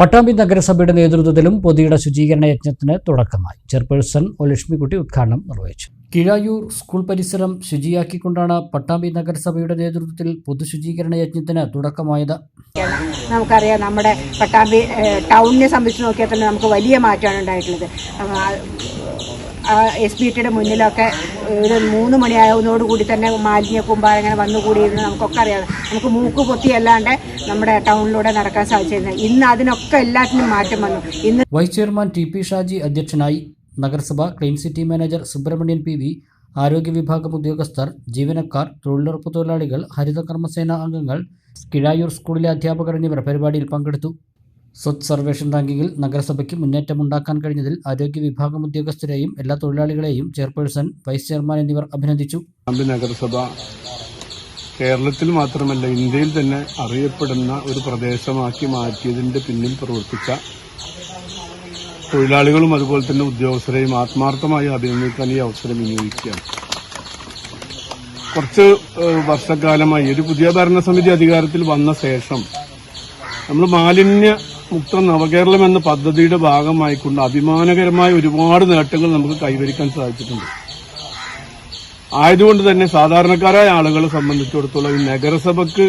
പട്ടാമ്പി നഗരസഭയുടെ നേതൃത്വത്തിലും പൊതിയുടെ ശുചീകരണ യജ്ഞത്തിന് തുടക്കമായി. ചെയർപേഴ്സൺ ഒ ലക്ഷ്മിക്കുട്ടി ഉദ്ഘാടനം നിർവഹിച്ചു. കിഴായൂർ സ്കൂൾ പരിസരം ശുചിയാക്കിക്കൊണ്ടാണ് പട്ടാമ്പി നഗരസഭയുടെ നേതൃത്വത്തിൽ പൊതുശുചീകരണ യജ്ഞത്തിന് തുടക്കമായത്. നമുക്കറിയാം നമ്മുടെ പട്ടാമ്പി ടൗണിനെ സംബന്ധിച്ച് നോക്കിയാൽ തന്നെ നമുക്ക് വലിയ മാറ്റമാണ് ഉണ്ടായിട്ടുള്ളത്. എസ് ബി ടിയുടെ മുന്നിലൊക്കെ ഒരു മൂന്ന് മണിയാവുന്നതോടുകൂടി തന്നെ മാലിന്യ കുമ്പാരം ഇങ്ങനെ വന്നുകൂടിയിരുന്നു നമുക്കൊക്കെ അറിയാം. നമുക്ക് മൂക്ക് പൊത്തിയല്ലാണ്ട് നമ്മുടെ ടൗണിലൂടെ നടക്കാൻ സാധിച്ചിരുന്നത്. ഇന്ന് അതിനൊക്കെ എല്ലാത്തിനും മാറ്റം വന്നു. ഇന്ന് vice chairman T P Shaji അധ്യക്ഷനായി നഗരസഭ clean city manager Subrahmanyan P V ആരോഗ്യ വിഭാഗം ഉദ്യോഗസ്ഥർ ജീവനക്കാർ തൊഴിലുറപ്പ് തൊഴിലാളികൾ ഹരിതകർമ്മസേന അംഗങ്ങൾ കിഴായൂർ സ്കൂളിലെ അധ്യാപകർ എന്നിവർ പരിപാടിയിൽ പങ്കെടുത്തു. സ്വച്ഛ് സർവേഷൻ റാങ്കിങ്ങിൽ നഗരസഭയ്ക്ക് മുന്നേറ്റമുണ്ടാക്കാൻ കഴിഞ്ഞതിൽ ആരോഗ്യ വിഭാഗം ഉദ്യോഗസ്ഥരെയും എല്ലാ തൊഴിലാളികളെയും ചെയർപേഴ്സൺ വൈസ് ചെയർമാൻ എന്നിവർ അഭിനന്ദിച്ചു. നഗരസഭ കേരളത്തിൽ മാത്രമല്ല ഇന്ത്യയിൽ തന്നെ അറിയപ്പെടുന്ന ഒരു പ്രദേശമാക്കി മാറ്റിയതിന്റെ പിന്നിൽ പ്രവർത്തിച്ച തൊഴിലാളികളും അതുപോലെ തന്നെ ഉദ്യോഗസ്ഥരെയും ആത്മാർത്ഥമായി അഭിനന്ദിക്കാൻ ഈ അവസരം വിനിയോഗിക്കുകയാണ്. കുറച്ച് വർഷക്കാലമായി ഒരു പുതിയ ഭരണസമിതി അധികാരത്തിൽ വന്ന ശേഷം നമ്മൾ മാലിന്യ മുക്ത നവകേരളം എന്ന പദ്ധതിയുടെ ഭാഗമായി കൊണ്ട് അഭിമാനകരമായ ഒരുപാട് നേട്ടങ്ങൾ നമുക്ക് കൈവരിക്കാൻ സാധിച്ചിട്ടുണ്ട്. ആയതുകൊണ്ട് തന്നെ സാധാരണക്കാരായ ആളുകളെ സംബന്ധിച്ചിടത്തോളം ഈ നഗരസഭയ്ക്ക്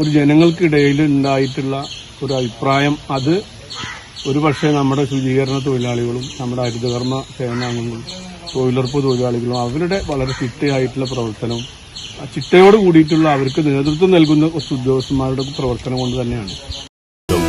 ഒരു ജനങ്ങൾക്കിടയിൽ ഉണ്ടായിട്ടുള്ള ഒരു അഭിപ്രായം അത്. ഒരുപക്ഷെ നമ്മുടെ ശുചീകരണ തൊഴിലാളികളും നമ്മുടെ ഹരിതകർമ്മ സേനാംഗങ്ങളും തൊഴിലുറപ്പ് തൊഴിലാളികളും അവരുടെ വളരെ ചിട്ടയായിട്ടുള്ള പ്രവർത്തനവും ചിട്ടയോട് കൂടിയിട്ടുള്ള അവർക്ക് നേതൃത്വം നൽകുന്ന ഉദ്യോഗസ്ഥന്മാരുടെ പ്രവർത്തനം കൊണ്ട് തന്നെയാണ്.